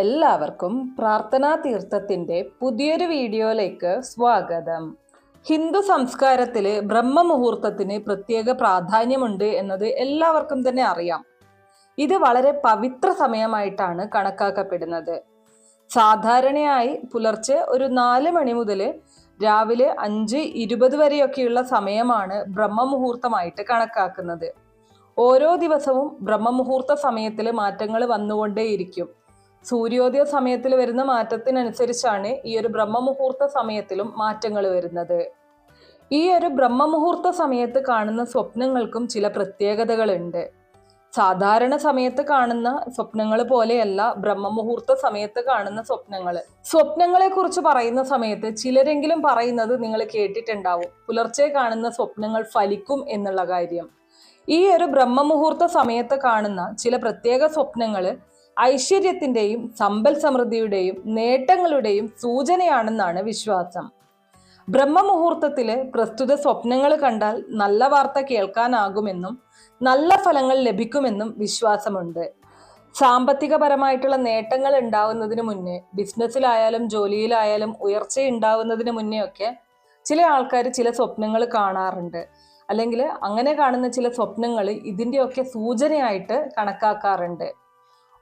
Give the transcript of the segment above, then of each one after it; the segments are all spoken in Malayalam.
എല്ലാവർക്കും പ്രാർത്ഥനാ തീർത്ഥത്തിന്റെ പുതിയൊരു വീഡിയോയിലേക്ക് സ്വാഗതം. ഹിന്ദു സംസ്കാരത്തിൽ ബ്രഹ്മമുഹൂർത്തത്തിന് പ്രത്യേക പ്രാധാന്യമുണ്ട് എന്നത് എല്ലാവർക്കും തന്നെ അറിയാം. ഇത് വളരെ പവിത്ര സമയമായിട്ടാണ് കണക്കാക്കപ്പെടുന്നത്. സാധാരണയായി പുലർച്ചെ ഒരു നാല് മണി മുതൽ രാവിലെ അഞ്ച് ഇരുപത് വരെയൊക്കെയുള്ള സമയമാണ് ബ്രഹ്മമുഹൂർത്തമായിട്ട് കണക്കാക്കുന്നത്. ഓരോ ദിവസവും ബ്രഹ്മമുഹൂർത്ത സമയത്തിൽ മാറ്റങ്ങൾ വന്നുകൊണ്ടേയിരിക്കും. സൂര്യോദയ സമയത്തിൽ വരുന്ന മാറ്റത്തിനനുസരിച്ചാണ് ഈ ഒരു ബ്രഹ്മമുഹൂർത്ത സമയത്തിലും മാറ്റങ്ങൾ വരുന്നത്. ഈ ഒരു ബ്രഹ്മമുഹൂർത്ത സമയത്ത് കാണുന്ന സ്വപ്നങ്ങൾക്കും ചില പ്രത്യേകതകളുണ്ട്. സാധാരണ സമയത്ത് കാണുന്ന സ്വപ്നങ്ങൾ പോലെയല്ല ബ്രഹ്മമുഹൂർത്ത സമയത്ത് കാണുന്ന സ്വപ്നങ്ങൾ. സ്വപ്നങ്ങളെ കുറിച്ച് പറയുന്ന സമയത്ത് ചിലരെങ്കിലും പറയുന്നത് നിങ്ങൾ കേട്ടിട്ടുണ്ടാവും. പുലർച്ചെ കാണുന്ന സ്വപ്നങ്ങൾ ഫലിക്കും എന്നുള്ള കാര്യം. ഈ ഒരു ബ്രഹ്മമുഹൂർത്ത സമയത്ത് കാണുന്ന ചില പ്രത്യേക സ്വപ്നങ്ങൾ ഐശ്വര്യത്തിന്റെയും സമ്പൽ സമൃദ്ധിയുടെയും നേട്ടങ്ങളുടെയും സൂചനയാണെന്നാണ് വിശ്വാസം. ബ്രഹ്മമുഹൂർത്തത്തിൽ പ്രസ്തുത സ്വപ്നങ്ങൾ കണ്ടാൽ നല്ല വാർത്ത കേൾക്കാനാകുമെന്നും നല്ല ഫലങ്ങൾ ലഭിക്കുമെന്നും വിശ്വാസമുണ്ട്. സാമ്പത്തികപരമായിട്ടുള്ള നേട്ടങ്ങൾ ഉണ്ടാവുന്നതിന് മുന്നേ ബിസിനസ്സിലായാലും ജോലിയിലായാലും ഉയർച്ച ഉണ്ടാവുന്നതിന് മുന്നേ ഒക്കെ ചില ആൾക്കാർ ചില സ്വപ്നങ്ങൾ കാണാറുണ്ട്. അല്ലെങ്കിൽ അങ്ങനെ കാണുന്ന ചില സ്വപ്നങ്ങൾ ഇതിന്റെയൊക്കെ സൂചനയായിട്ട് കണക്കാക്കാറുണ്ട്.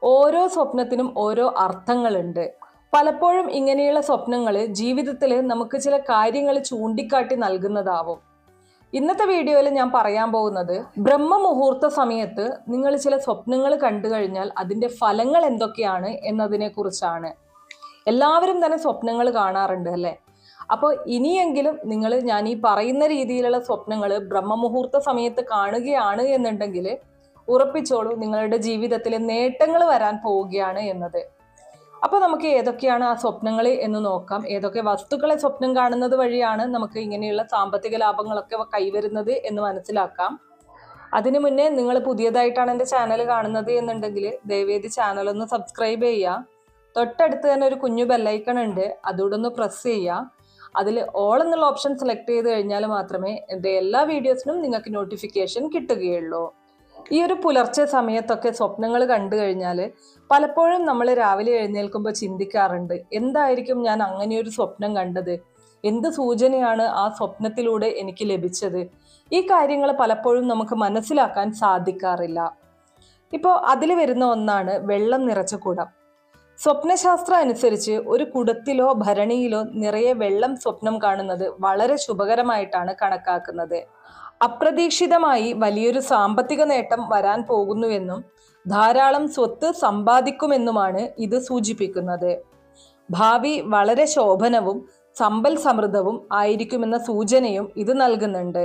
ഓരോ സ്വപ്നത്തിനും ഓരോ അർത്ഥങ്ങളുണ്ട്. പലപ്പോഴും ഇങ്ങനെയുള്ള സ്വപ്നങ്ങൾ ജീവിതത്തിൽ നമുക്ക് ചില കാര്യങ്ങൾ ചൂണ്ടിക്കാട്ടി നൽകുന്നതാവും. ഇന്നത്തെ വീഡിയോയിൽ ഞാൻ പറയാൻ പോകുന്നത് ബ്രഹ്മമുഹൂർത്ത സമയത്ത് നിങ്ങൾ ചില സ്വപ്നങ്ങൾ കണ്ടു കഴിഞ്ഞാൽ അതിന്റെ ഫലങ്ങൾ എന്തൊക്കെയാണ് എന്നതിനെ കുറിച്ചാണ്. എല്ലാവരും തന്നെ സ്വപ്നങ്ങൾ കാണാറുണ്ട് അല്ലേ? അപ്പോൾ ഇനിയെങ്കിലും നിങ്ങൾ ഞാൻ ഈ പറയുന്ന രീതിയിലുള്ള സ്വപ്നങ്ങൾ ബ്രഹ്മമുഹൂർത്ത സമയത്ത് കാണുകയാണ് എന്നുണ്ടെങ്കിൽ ഉറപ്പിച്ചോളൂ നിങ്ങളുടെ ജീവിതത്തിൽ നേട്ടങ്ങൾ വരാൻ പോവുകയാണ് എന്നത്. അപ്പോൾ നമുക്ക് ഏതൊക്കെയാണ് ആ സ്വപ്നങ്ങൾ എന്ന് നോക്കാം. ഏതൊക്കെ വസ്തുക്കളെ സ്വപ്നം കാണുന്നത് വഴിയാണ് നമുക്ക് ഇങ്ങനെയുള്ള സാമ്പത്തിക ലാഭങ്ങളൊക്കെ കൈവരുന്നത് എന്ന് മനസ്സിലാക്കാം. അതിനു മുന്നേ നിങ്ങൾ പുതിയതായിട്ടാണ് എന്റെ ചാനൽ കാണുന്നത് എന്നുണ്ടെങ്കിൽ ദയവേദി ചാനൽ ഒന്ന് സബ്സ്ക്രൈബ് ചെയ്യുക. തൊട്ടടുത്ത് തന്നെ ഒരു കുഞ്ഞു ബെല്ലൈക്കൺ ഉണ്ട്. അതുകൂടെ ഒന്ന് പ്രസ് ചെയ്യുക. അതിൽ ഓൾ എന്നുള്ള ഓപ്ഷൻ സെലക്ട് ചെയ്ത് കഴിഞ്ഞാൽ മാത്രമേ എന്റെ എല്ലാ വീഡിയോസിനും നിങ്ങൾക്ക് നോട്ടിഫിക്കേഷൻ കിട്ടുകയുള്ളൂ. ഈ ഒരു പുലർച്ചെ സമയത്തൊക്കെ സ്വപ്നങ്ങൾ കണ്ടു കഴിഞ്ഞാൽ പലപ്പോഴും നമ്മൾ രാവിലെ എഴുന്നേൽക്കുമ്പോൾ ചിന്തിക്കാറുണ്ട് എന്തായിരിക്കും ഞാൻ അങ്ങനെയൊരു സ്വപ്നം കണ്ടത്? എന്ത് സൂചനയാണ് ആ സ്വപ്നത്തിലൂടെ എനിക്ക് ലഭിച്ചത്? ഈ കാര്യങ്ങൾ പലപ്പോഴും നമുക്ക് മനസ്സിലാക്കാൻ സാധിക്കാറില്ല. ഇപ്പോൾ അതിൽ വരുന്ന ഒന്നാണ് വെള്ളം നിറച്ച കുടം. സ്വപ്നശാസ്ത്രം അനുസരിച്ച് ഒരു കുടത്തിലോ ഭരണിയിലോ നിറയെ വെള്ളം സ്വപ്നം കാണുന്നത് വളരെ ശുഭകരമായിട്ടാണ് കണക്കാക്കുന്നത്. അപ്രതീക്ഷിതമായി വലിയൊരു സാമ്പത്തിക നേട്ടം വരാൻ പോകുന്നുവെന്നും ധാരാളം സ്വത്ത് സമ്പാദിക്കുമെന്നുമാണ് ഇത് സൂചിപ്പിക്കുന്നത്. ഭാവി വളരെ ശോഭനവും സമ്പൽ സമൃദ്ധവും ആയിരിക്കുമെന്ന സൂചനയും ഇത് നൽകുന്നുണ്ട്.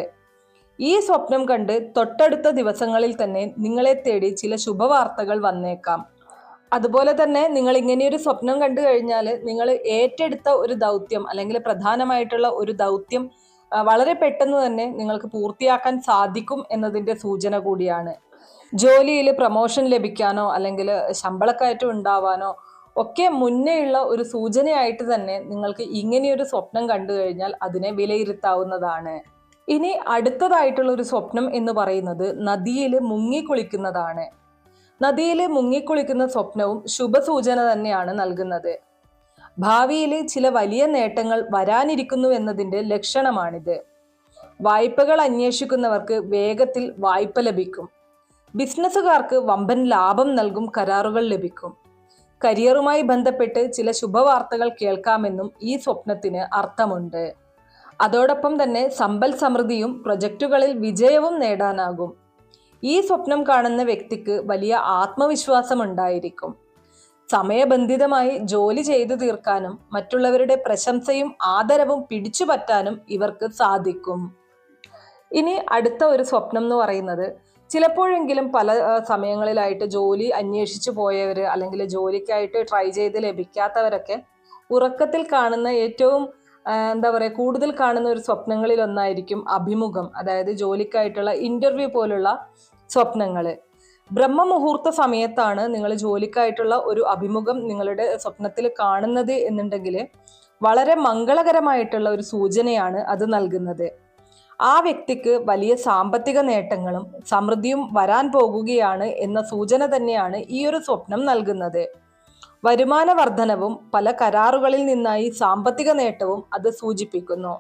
ഈ സ്വപ്നം കണ്ട് തൊട്ടടുത്ത ദിവസങ്ങളിൽ തന്നെ നിങ്ങളെ തേടി ചില ശുഭവാർത്തകൾ വന്നേക്കാം. അതുപോലെ തന്നെ നിങ്ങൾ ഇങ്ങനെയൊരു സ്വപ്നം കണ്ടു കഴിഞ്ഞാൽ നിങ്ങൾ ഏറ്റെടുത്ത ഒരു ദൗത്യം അല്ലെങ്കിൽ പ്രധാനമായിട്ടുള്ള ഒരു ദൗത്യം വളരെ പെട്ടെന്ന് തന്നെ നിങ്ങൾക്ക് പൂർത്തിയാക്കാൻ സാധിക്കും എന്നതിന്റെ സൂചന കൂടിയാണ്. ജോലിയിൽ പ്രമോഷൻ ലഭിക്കാനോ അല്ലെങ്കിൽ ശമ്പളക്കയറ്റം ഉണ്ടാവാനോ ഒക്കെ മുന്നേയുള്ള ഒരു സൂചനയായിട്ട് തന്നെ നിങ്ങൾക്ക് ഇങ്ങനെയൊരു സ്വപ്നം കണ്ടു കഴിഞ്ഞാൽ അതിനെ വിലയിരുത്താവുന്നതാണ്. ഇനി അടുത്തതായിട്ടുള്ള ഒരു സ്വപ്നം എന്ന് പറയുന്നത് നദിയിൽ മുങ്ങിക്കുളിക്കുന്നതാണ് നദിയിൽ മുങ്ങിക്കുളിക്കുന്ന സ്വപ്നവും ശുഭസൂചന തന്നെയാണ് നൽകുന്നത്. ഭാവിയിലെ ചില വലിയ നേട്ടങ്ങൾ വരാനിരിക്കുന്നു എന്നതിന്റെ ലക്ഷണമാണിത്. വായ്പകൾ അന്വേഷിക്കുന്നവർക്ക് വേഗത്തിൽ വായ്പ ലഭിക്കും. ബിസിനസ്സുകാർക്ക് വമ്പൻ ലാഭം നൽകും കരാറുകൾ ലഭിക്കും. കരിയറുമായി ബന്ധപ്പെട്ട് ചില ശുഭവാർത്തകൾ കേൾക്കാമെന്നും ഈ സ്വപ്നത്തിന് അർത്ഥമുണ്ട്. അതോടൊപ്പം തന്നെ സമ്പൽ സമൃദ്ധിയും പ്രൊജക്റ്റുകളിൽ വിജയവും നേടാനാകും. ഈ സ്വപ്നം കാണുന്ന വ്യക്തിക്ക് വലിയ ആത്മവിശ്വാസം ഉണ്ടായിരിക്കും സമയബന്ധിതമായി ജോലി ചെയ്തു തീർക്കാനും മറ്റുള്ളവരുടെ പ്രശംസയും ആദരവും പിടിച്ചു പറ്റാനും ഇവർക്ക് സാധിക്കും. ഇനി അടുത്ത ഒരു സ്വപ്നം എന്ന് പറയുന്നത് ചിലപ്പോഴെങ്കിലും പല സമയങ്ങളിലായിട്ട് ജോലി അന്വേഷിച്ചു പോയവർ അല്ലെങ്കിൽ ജോലിക്കായിട്ട് ട്രൈ ചെയ്ത് ലഭിക്കാത്തവരൊക്കെ ഉറക്കത്തിൽ കാണുന്ന ഏറ്റവും എന്താ പറയുക കൂടുതൽ കാണുന്ന ഒരു സ്വപ്നങ്ങളിൽ ഒന്നായിരിക്കും അഭിമുഖം അതായത് ജോലിക്കായിട്ടുള്ള ഇന്റർവ്യൂ പോലുള്ള സ്വപ്നങ്ങൾ ബ്രഹ്മമുഹൂർത്ത സമയത്താണ് നിങ്ങൾ ജോലിക്കായിട്ടുള്ള ഒരു അഭിമുഖം നിങ്ങളുടെ സ്വപ്നത്തിൽ കാണുന്നത് എന്നുണ്ടെങ്കിൽ വളരെ മംഗളകരമായിട്ടുള്ള ഒരു സൂചനയാണ് അത് നൽകുന്നത്. ആ വ്യക്തിക്ക് വലിയ സാമ്പത്തിക നേട്ടങ്ങളും സമൃദ്ധിയും വരാൻ പോകുകയാണ് എന്ന സൂചന തന്നെയാണ് ഈ ഒരു സ്വപ്നം നൽകുന്നത്. വരുമാന വർധനവും പല കരാറുകളിൽ നിന്നായി സാമ്പത്തിക നേട്ടവും അത് സൂചിപ്പിക്കുന്നു.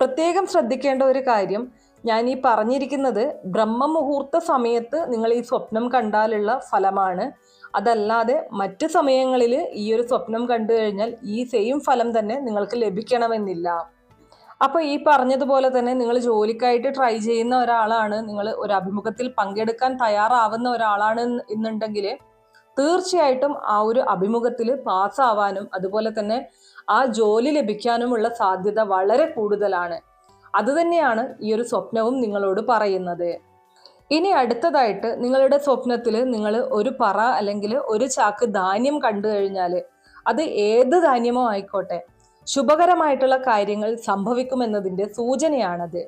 പ്രത്യേകം ശ്രദ്ധിക്കേണ്ട ഒരു കാര്യം ഞാൻ ഈ പറഞ്ഞിരിക്കുന്നത് ബ്രഹ്മമുഹൂർത്ത സമയത്ത് നിങ്ങൾ ഈ സ്വപ്നം കണ്ടാലുള്ള ഫലമാണ്. അതല്ലാതെ മറ്റു സമയങ്ങളിൽ ഈ ഒരു സ്വപ്നം കണ്ടു കഴിഞ്ഞാൽ ഈ സെയിം ഫലം തന്നെ നിങ്ങൾക്ക് ലഭിക്കണമെന്നില്ല. അപ്പോൾ ഈ പറഞ്ഞതുപോലെ തന്നെ നിങ്ങൾ ജോലിക്കായിട്ട് ട്രൈ ചെയ്യുന്ന ഒരാളാണ് നിങ്ങൾ ഒരു അഭിമുഖത്തിൽ പങ്കെടുക്കാൻ തയ്യാറാവുന്ന ഒരാളാണ് എന്നുണ്ടെങ്കിൽ തീർച്ചയായിട്ടും ആ ഒരു അഭിമുഖത്തിൽ പാസ്സാവാനും അതുപോലെ തന്നെ ആ ജോലി ലഭിക്കാനുമുള്ള സാധ്യത വളരെ കൂടുതലാണ്. അതുതന്നെയാണ് ഈ ഒരു സ്വപ്നവും നിങ്ങളോട് പറയുന്നത്. ഇനി അടുത്തതായിട്ട് നിങ്ങളുടെ സ്വപ്നത്തിൽ നിങ്ങൾ ഒരു പറ അല്ലെങ്കിൽ ഒരു ചാക്ക് ധാന്യം കണ്ടു കഴിഞ്ഞാൽ അത് ഏത് ധാന്യമോ ആയിക്കോട്ടെ ശുഭകരമായിട്ടുള്ള കാര്യങ്ങൾ സംഭവിക്കുമെന്നതിന്റെ സൂചനയാണത്.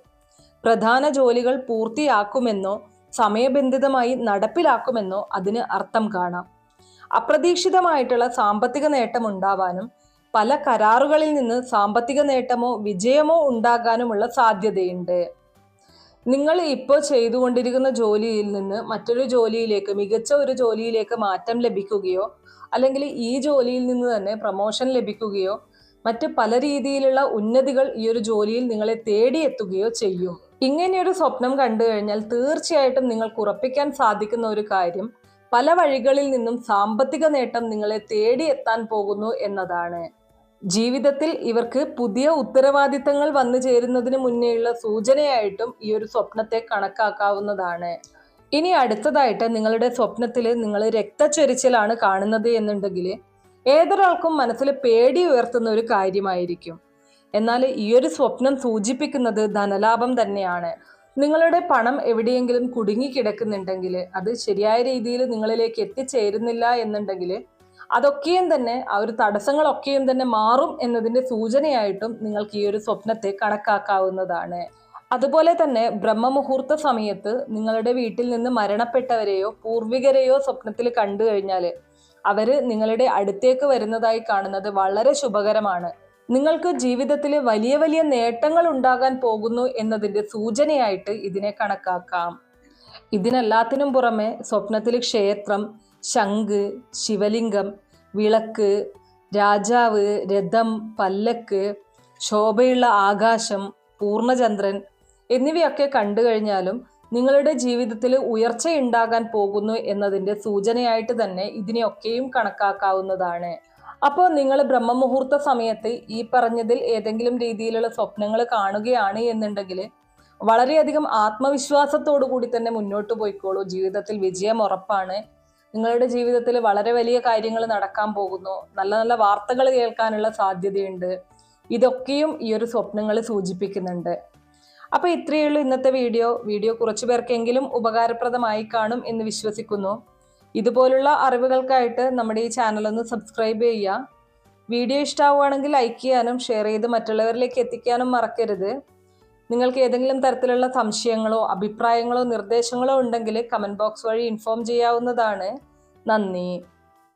പ്രധാന ജോലികൾ പൂർത്തിയാക്കുമെന്നോ സമയബന്ധിതമായി നടപ്പിലാക്കുമെന്നോ അതിന് അർത്ഥം കാണാം. അപ്രതീക്ഷിതമായിട്ടുള്ള സാമ്പത്തിക നേട്ടം ഉണ്ടാവാനും പല കരാറുകളിൽ നിന്ന് സാമ്പത്തിക നേട്ടമോ വിജയമോ ഉണ്ടാകാനുമുള്ള സാധ്യതയുണ്ട്. നിങ്ങൾ ഇപ്പോൾ ചെയ്തുകൊണ്ടിരിക്കുന്ന ജോലിയിൽ നിന്ന് മറ്റൊരു ജോലിയിലേക്ക് മികച്ച ഒരു ജോലിയിലേക്ക് മാറ്റം ലഭിക്കുകയോ അല്ലെങ്കിൽ ഈ ജോലിയിൽ നിന്ന് തന്നെ പ്രൊമോഷൻ ലഭിക്കുകയോ മറ്റ് പല രീതിയിലുള്ള ഉന്നതികൾ ഈ ഒരു ജോലിയിൽ നിങ്ങളെ തേടിയെത്തുകയോ ചെയ്യും. ഇങ്ങനെയൊരു സ്വപ്നം കണ്ടു കഴിഞ്ഞാൽ തീർച്ചയായിട്ടും നിങ്ങൾക്ക് ഉറപ്പിക്കാൻ സാധിക്കുന്ന ഒരു കാര്യം പല വഴികളിൽ നിന്നും സാമ്പത്തിക നേട്ടം നിങ്ങളെ തേടിയെത്താൻ പോകുന്നു എന്നതാണ്. ജീവിതത്തിൽ ഇവർക്ക് പുതിയ ഉത്തരവാദിത്തങ്ങൾ വന്നു ചേരുന്നതിന് മുന്നേയുള്ള സൂചനയായിട്ടും ഈ ഒരു സ്വപ്നത്തെ കണക്കാക്കാവുന്നതാണ്. ഇനി അടുത്തതായിട്ട് നിങ്ങളുടെ സ്വപ്നത്തിൽ നിങ്ങൾ രക്തച്ചൊരിച്ചിലാണ് കാണുന്നത് എന്നുണ്ടെങ്കിൽ ഏതൊരാൾക്കും മനസ്സിൽ പേടി ഉയർത്തുന്ന ഒരു കാര്യമായിരിക്കും. എന്നാൽ ഈ ഒരു സ്വപ്നം സൂചിപ്പിക്കുന്നത് ധനലാഭം തന്നെയാണ്. നിങ്ങളുടെ പണം എവിടെയെങ്കിലും കുടുങ്ങിക്കിടക്കുന്നുണ്ടെങ്കിൽ അത് ശരിയായ രീതിയിൽ നിങ്ങളിലേക്ക് എത്തിച്ചേരുന്നില്ല എന്നുണ്ടെങ്കിൽ അതൊക്കെയും തന്നെ ആ ഒരു തടസ്സങ്ങളൊക്കെയും തന്നെ മാറും എന്നതിന്റെ സൂചനയായിട്ടും നിങ്ങൾക്ക് ഈ ഒരു സ്വപ്നത്തെ കണക്കാക്കാവുന്നതാണ്. അതുപോലെ തന്നെ ബ്രഹ്മമുഹൂർത്ത സമയത്ത് നിങ്ങളുടെ വീട്ടിൽ നിന്ന് മരണപ്പെട്ടവരെയോ പൂർവികരെയോ സ്വപ്നത്തിൽ കണ്ടു കഴിഞ്ഞാൽ അവർ നിങ്ങളുടെ അടുത്തേക്ക് വരുന്നതായി കാണുന്നത് വളരെ ശുഭകരമാണ്. നിങ്ങൾക്ക് ജീവിതത്തിൽ വലിയ വലിയ നേട്ടങ്ങൾ ഉണ്ടാകാൻ പോകുന്നു എന്നതിന്റെ സൂചനയായിട്ട് ഇതിനെ കണക്കാക്കാം. ഇതിനെല്ലാത്തിനും പുറമെ സ്വപ്നത്തിൽ ക്ഷേത്രം ശംഖ് ശിവലിംഗം വിളക്ക് രാജാവ് രഥം പല്ലക്ക് ശോഭയുള്ള ആകാശം പൂർണചന്ദ്രൻ എന്നിവയൊക്കെ കണ്ടു കഴിഞ്ഞാലും നിങ്ങളുടെ ജീവിതത്തിൽ ഉയർച്ചയുണ്ടാകാൻ പോകുന്നു എന്നതിന്റെ സൂചനയായിട്ട് തന്നെ ഇതിനെയൊക്കെയും കണക്കാക്കാവുന്നതാണ്. അപ്പോൾ നിങ്ങൾ ബ്രഹ്മമുഹൂർത്ത സമയത്ത് ഈ പറഞ്ഞതിൽ ഏതെങ്കിലും രീതിയിലുള്ള സ്വപ്നങ്ങൾ കാണുകയാണ് എന്നുണ്ടെങ്കിൽ വളരെയധികം ആത്മവിശ്വാസത്തോടു കൂടി തന്നെ മുന്നോട്ട് പോയിക്കോളൂ. ജീവിതത്തിൽ വിജയം ഉറപ്പാണ്. നിങ്ങളുടെ ജീവിതത്തിൽ വളരെ വലിയ കാര്യങ്ങൾ നടക്കാൻ പോകുന്നു. നല്ല നല്ല വാർത്തകൾ കേൾക്കാനുള്ള സാധ്യതയുണ്ട്. ഇതൊക്കെയും ഈ ഒരു സ്വപ്നങ്ങൾ സൂചിപ്പിക്കുന്നുണ്ട്. അപ്പോൾ ഇത്രയേ ഉള്ളൂ ഇന്നത്തെ വീഡിയോ. വീഡിയോ കുറച്ചു പേർക്കെങ്കിലും ഉപകാരപ്രദമായി കാണും എന്ന് വിശ്വസിക്കുന്നു. ഇതുപോലുള്ള അറിവുകൾക്കായിട്ട് നമ്മുടെ ഈ ചാനൽ ഒന്ന് സബ്സ്ക്രൈബ് ചെയ്യുക. വീഡിയോ ഇഷ്ടമാവുകയാണെങ്കിൽ ലൈക്ക് ചെയ്യാനും ഷെയർ ചെയ്ത് മറ്റുള്ളവരിലേക്ക് എത്തിക്കാനും മറക്കരുത്. നിങ്ങൾക്ക് ഏതെങ്കിലും തരത്തിലുള്ള സംശയങ്ങളോ അഭിപ്രായങ്ങളോ നിർദ്ദേശങ്ങളോ ഉണ്ടെങ്കിൽ കമന്റ് ബോക്സ് വഴി ഇൻഫോം ചെയ്യാവുന്നതാണ്. നന്ദി.